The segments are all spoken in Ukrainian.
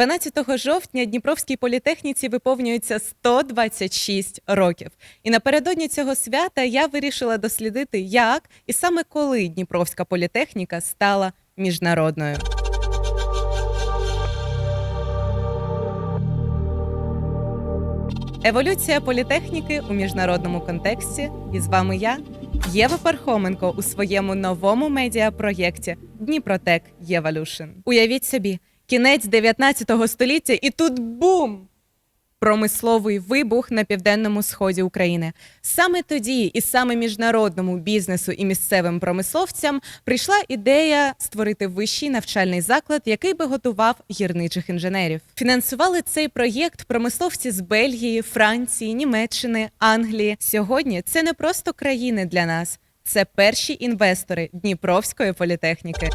12 жовтня Дніпровській політехніці виповнюється 126 років. І напередодні цього свята я вирішила дослідити, як і саме коли Дніпровська політехніка стала міжнародною. Еволюція політехніки у міжнародному контексті. І з вами я, Єва Пархоменко, у своєму новому медіапроєкті Дніпротек Єволюшн. Уявіть собі, кінець 19 століття, і тут бум! Промисловий вибух на південному сході України. Саме тоді, і саме міжнародному бізнесу і місцевим промисловцям прийшла ідея створити вищий навчальний заклад, який би готував гірничих інженерів. Фінансували цей проєкт промисловці з Бельгії, Франції, Німеччини, Англії. Сьогодні це не просто країни для нас, це перші інвестори Дніпровської політехніки.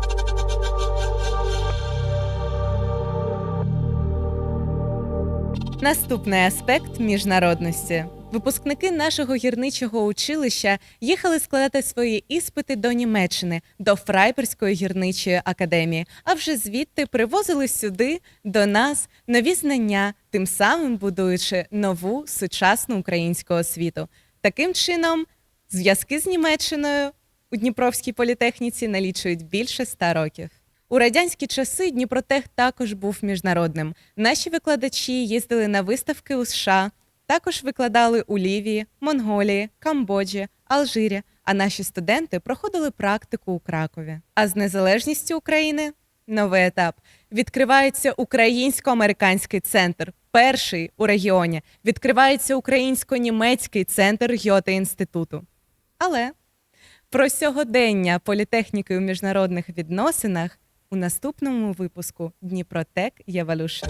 Наступний аспект міжнародності. Випускники нашого гірничого училища їхали складати свої іспити до Німеччини, до Фрайберської гірничої академії, а вже звідти привозили сюди до нас нові знання, тим самим будуючи нову сучасну українську освіту. Таким чином, зв'язки з Німеччиною у Дніпровській політехніці налічують більше ста років. У радянські часи Дніпротех також був міжнародним. Наші викладачі їздили на виставки у США, також викладали у Лівії, Монголії, Камбоджі, Алжирі. А наші студенти проходили практику у Кракові. А з незалежністю України новий етап. Відкривається українсько-американський центр, перший у регіоні. Відкривається українсько-німецький центр Гьоте інституту. Але про сьогодення політехніки у міжнародних відносинах у наступному випуску Дніпротек Єволюшн.